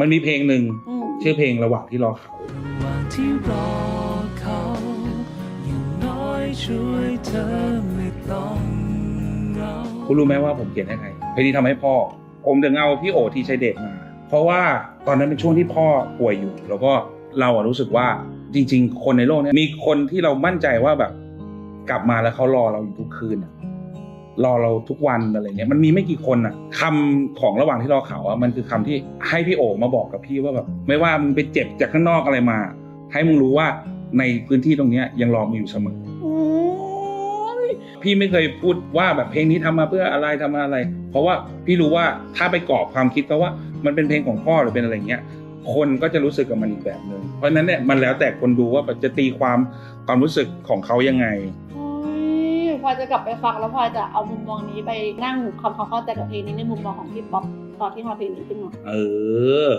มันมีเพลงหนึ่งอืมชื่อเพลงระหว่างที่รอเขาระหว่างที่รอเขาอย่างน้อยช่วยเธอไม่ต้องเหงาคุณรู้ไหมว่าผมเขียนให้ใครเพลงนี้ทำให้พ่อ ผมถึงเอาพี่โอทีชัยเดชมา เพราะว่าตอนนั้นเป็นช่วงที่พ่อป่วยอยู่ แล้วก็เราอะรู้สึกว่าจริง ๆ คนในโลกเนี้ยมีคนที่เรามั่นใจว่าแบบ กลับมาแล้วเขารอเราอยู่ทุกคืนอะ รอเราทุกวันอะไรเงี้ยมันมีไม่กี่คนอะคำของระหว่างที่รอเขาอะมันคือคำที่ให้พี่โอมาบอกกับพี่ว่าแบบไม่ว่ามึงไปเจ็บจากข้างนอกอะไรมา ให้มึงรู้ว่าในพื้นที่ตรงเนี้ยยังรอมึงอยู่เสมอโอ้ยพี่ไม่เคยพูดว่าแบบเพลงนี้ทำมาเพื่ออะไรทำมาอะไร เพราะว่าพี่รู้ว่าถ้าไปกรอบความคิดเขาว่ามันเป็นเพลงของพ่อหรือเป็นอะไรเงี้ยคนก็จะรู้สึกกับมันอีกแบบหนึ่งเพราะฉะนั้นเนี่ยมันแล้วแต่คนดูว่าแบบจะตีความความรู้สึกของเขายังไงโอ้ย พลอยจะกลับไปฟังแล้วพลอยจะเอามุมมองนี้ไปนั่งทำความเข้าใจกับเพลงนี้ในมุมมองของพี่ป๊อปตอนที่ทำเพลงนี้ขึ้นมา เออ